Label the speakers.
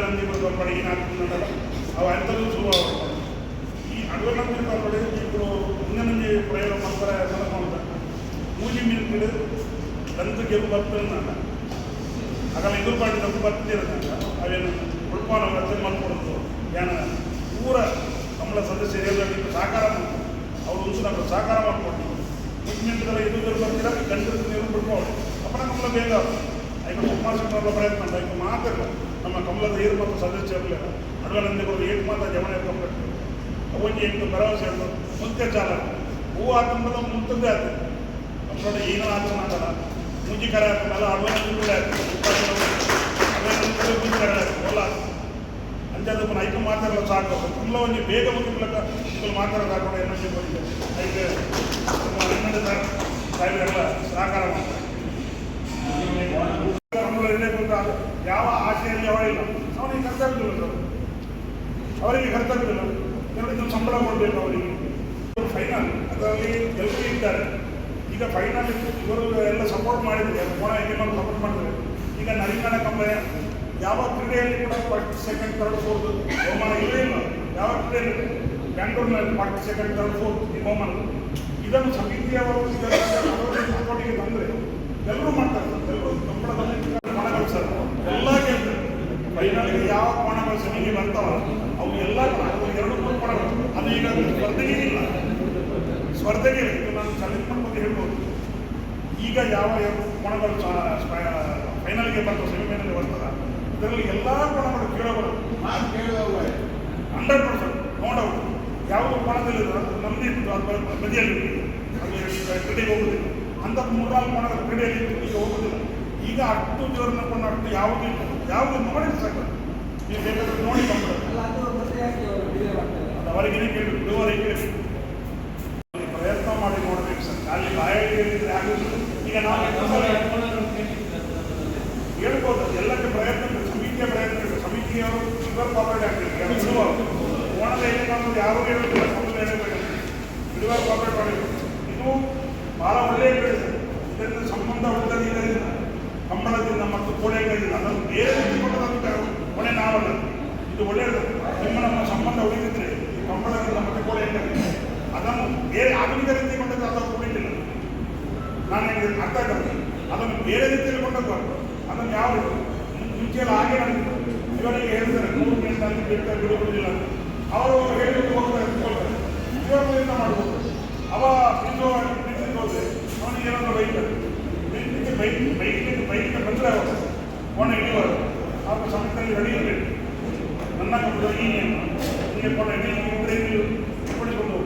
Speaker 1: ಅನುದಾನದಲ್ಲಿ ಮತ್ತು ಪಡಿ ಏನಾಗ್ತದೆ ಅವ ಎಂಥದ್ದು ಶುರು ಆಗುತ್ತೆ ಈ ಅನುದಾನದಲ್ಲಿ ಪಡೆ ಇಬ್ಬರು ಹಿಂಗನಂಜಿ ಪ್ರಯೋಗ ಮಾಡ್ತಾರೆ ಮಾಡ್ತಾರೆ ಮೂಜಿ ಮೀನು ಕಡೆ ದಂತ ಗೆಲ್ಲು ಬರ್ತದೆ ಆಗಲ್ಲ ಇದ್ರ ಪಾಡಿ ನಮ್ಗೆ ಬರ್ತಿರೋದ ಅವೇನು ಉಳ್ಪಾನ ರಚನೆ ಮಾಡ್ಕೊಡೋದು ಏನ ಊರ ನಮ್ಮ ಸದಸ್ಯರೆಲ್ಲ ಸಹಕಾರ ಮಾಡ್ತಾರೆ ಅವ್ರು ಉಂಟು ನಮ್ಮ ಸಹಕಾರ ಮಾಡ್ಕೊಂಡು. ಮುಖ್ಯಮಂತ್ರಿಗಳ ಇದು ಬರ್ತೀರ? ಗಂಡದ ನೀವು ಬಿಡ್ಬೋದು ಅಪ್ಪ ನಮ್ಮ ಬೇಗ. ಐದು ಉಪಮಾಸಗಳ ಪ್ರಯತ್ನ ನಮ್ಮ ಕಮಲದ ಏರು ಮತ್ತು ಸದಸ್ಯರಲ್ಲ ಅಡವಲಂದಿಗಳು ಏಳು ಮಾತ್ರ ಜಮನ ಎತ್ಕೊಂಡ್ಬಿಟ್ಟು ಅವನಿಗೆ ಎಂಟು ಭರವಸೆ ಅಂತ ಮುಂಚೆ ಚಾಲ ಹೂ ಹಾಕೊಂಬದ ಮುಂತದ್ದೇ ಆಗ್ತದೆ ನೋಡಿ ಏನೋ ಆದ್ರೂ ಮಾತಲ್ಲ ಮುಂಜಿ ಕರೆ ಹಾಕಲ್ಲ ಕೂಡ ಆಗ್ತದೆ ಸಾಕು. ಕುಲ್ಲ ಒಂದು ಬೇಗ ಮುಂದೆ ಇಲ್ಲಿ ಮಾತಾಡೋದು ಹಾಕೊಂಡು ಎನರ್ಜಿ ಬಂದಿದೆ ಯಾವ ಆಶೆಯಲ್ಲಿ ಯಾವ ಇಲ್ಲ ಅವನಿಗೆ ಕರ್ತವ್ಯವಿಲ್ಲ ಸರ್ ಅವರಿಗೆ ಕರ್ತವ್ಯವಿಲ್ಲ. ಕೆಲವರಿಗೆ ಸಂಬಳ ಕೊಡಬೇಕು ಅವರಿಗೆ. ಫೈನಲ್ ಅದರಲ್ಲಿ ಎಲ್ಲರೂ ಇದ್ದಾರೆ. ಈಗ ಫೈನಲ್ ಇವರು ಎಲ್ಲ ಸಪೋರ್ಟ್ ಮಾಡಿದ್ದಾರೆ. ಕೋಣ ಎನ್ನಿಮಲ್ ಸಪೋರ್ಟ್ ಮಾಡಿದ್ದಾರೆ. ಈಗ ನರಿಮಣ ಕಂಬ ಯಾವ ಕ್ರೀಡೆಯಲ್ಲಿ ಕೂಡ ಫಸ್ಟ್ ಸೆಕೆಂಡ್ ಥರ್ಡ್ ಫೋರ್ತ್ ಬಹುಮಾನ ಇಲ್ಲೇ ಇಲ್ಲ. ಯಾವ ಕ್ರೀಡೆಯಲ್ಲಿ? ಬ್ಯಾಂಗ್ಳೂರಿನಲ್ಲಿ ಫಸ್ಟ್ ಸೆಕೆಂಡ್ ಥರ್ಡ್ ಫೋರ್ತ್ ಈ ಬಹುಮಾನ. ಇದನ್ನು ಸಮಿತಿಯವರು ಸಪೋರ್ಟಿಗೆ ತಂದರೆ ಎಲ್ಲರೂ ಮಾಡ್ತಾರೆ. ಎಲ್ಲರೂ ಕಂಬಳದಲ್ಲಿ ಕೋಣಗಳು ಸರ್ ಎಲ್ಲ ಕೇಳ್ತಾರೆ ಫೈನಲ್ಗೆ ಯಾವ ಕೋಣಗಳು ಸಮಿತಿ ಬರ್ತಾವ. ಅವು ಎಲ್ಲ ಎರಡು ಮೂರು ಕೋಣಗಳು ಅದು ಈಗ ಸ್ಪರ್ಧೆಗೆ ಇಲ್ಲ. ಸ್ಪರ್ಧೆಗೆ ಇಲ್ಲ. ಇದು ನಾನು ಚಾಲೆಂಜ್ ಮಾಡ್ಬೋದು ಹೇಳ್ಬೋದು. ಈಗ ಯಾವ ಎರಡು ಕೋಣಗಳು ಫೈನಲ್ಗೆ ಬರ್ತವೆ ಸೆಮಿಫೈನಲ್ಗೆ ಬರ್ತದ ಇದರಲ್ಲಿ ಎಲ್ಲ ಕೋಣಗಳು ಕೇಳಬಹುದು ಹಂಡ್ರೆಡ್ ಪರ್ಸೆಂಟ್. ನೋಡಬಹುದು ಯಾವುದು ಕೋಣದಲ್ಲಿ ನಮ್ಮದೇ ಬದಿಯಲ್ಲಿ ಅದು ಕ್ರೀಡೆಗೆ ಹೋಗುದಿಲ್ಲ. ಅಂತ ಮೂರ್ನಾಲ್ಕು ಕೋಣಗಳು ಕ್ರೀಡೆಯಲ್ಲಿ ಹೋಗುದಿಲ್ಲ. ಈಗ ಅಷ್ಟು ದೇವರನ್ನ ಕೋಣ ಅಷ್ಟು ಯಾವುದು ಇಲ್ಲ. ಯಾವುದು ನೋಡಿ ಸಾಕು. ನೀವು ಬೇಕಾದ್ರೆ ನೋಡಿ ಅದು ಅವರಿಗೆ ಕೇಳಿ ಬಿಡುವವರಿಗೆ ಕೇಳಿ. ಪ್ರಯತ್ನ ಮಾಡಿ ನೋಡ್ಬೇಕು ಸರ್. ಅಲ್ಲಿ ಬಾಯಲ್ಲಿ ಆಗುತ್ತೆ ಈಗ ನಾವು ಹೇಳ್ಬೋದು ಎಲ್ಲಕ್ಕೆ ಪ್ರಯತ್ನ. ಸಮಿತಿಯ ಪ್ರಯತ್ನ. ಸಮಿತಿಯವರು ಶುಗರ್ ಆಗಬೇಕು ಬಿಡುವ ಓಣದ ಏನು ನಮ್ಮದು ಯಾರು ಹೇಳಬೇಕು ನಿಮ್ಮ ನಮ್ಮ ಸಂಬಂಧ ಉಳಿದಿದ್ರೆ ಈ ಮತ್ತೆ ಮತ್ತು ಕೋಣೆಗಳಿಂದ ಅದನ್ನು ಬೇರೆ ಆಧುನಿಕ ರೀತಿ ಕೊಂಡದ್ದು ಅದನ್ನು ಉಳಿದಿಲ್ಲ ನಾನು ಅರ್ಥ ಆಗಲ್ಲ ಅದನ್ನು ಬೇರೆ ರೀತಿಯಲ್ಲಿ ಕೊಂಡದ್ದು ಅದನ್ನು ಯಾವ ಮುಂಚೆ ಎಲ್ಲ ಹಾಗೆ ನಡೆದಿತ್ತು. ಇವರಿಗೆ ಹೇಳ್ತಾರೆ ಮೂರು ನೂರು ಮಿನಿಟ್ನಲ್ಲಿ ಬಿಟ್ಟು ಬಿಡುವುದಿಲ್ಲ ಅವರು ಹೇಳಿಬಿಟ್ಟು ಹೋಗ್ತಾರೆ ಅಂತ ಇವರಿಂದ ಮಾಡ್ಬೋದು? ಅವ ಬಿದ್ದು ಬಿದ್ದು ಹೋದ್ರೆ ಅವನಿಗೆ ಏನಾದ್ರು ಬೈತಾರೆ ಬೈಕ್ ಬೈಕ್ ಬೈಕ್ ಬಂದರೆ ಅವರು ಕೋಣೆ ಹಿಡಿಯುವರು ಅವ್ರ ಸಮಯದಲ್ಲಿ ರೆಡಿ ನನ್ನ ಕೊಡುಗೆ ನಿಮಗೆ ಕೊಡಲಿ ಇವರಿಗೆ ಕೊಡಿಕೊಂಡು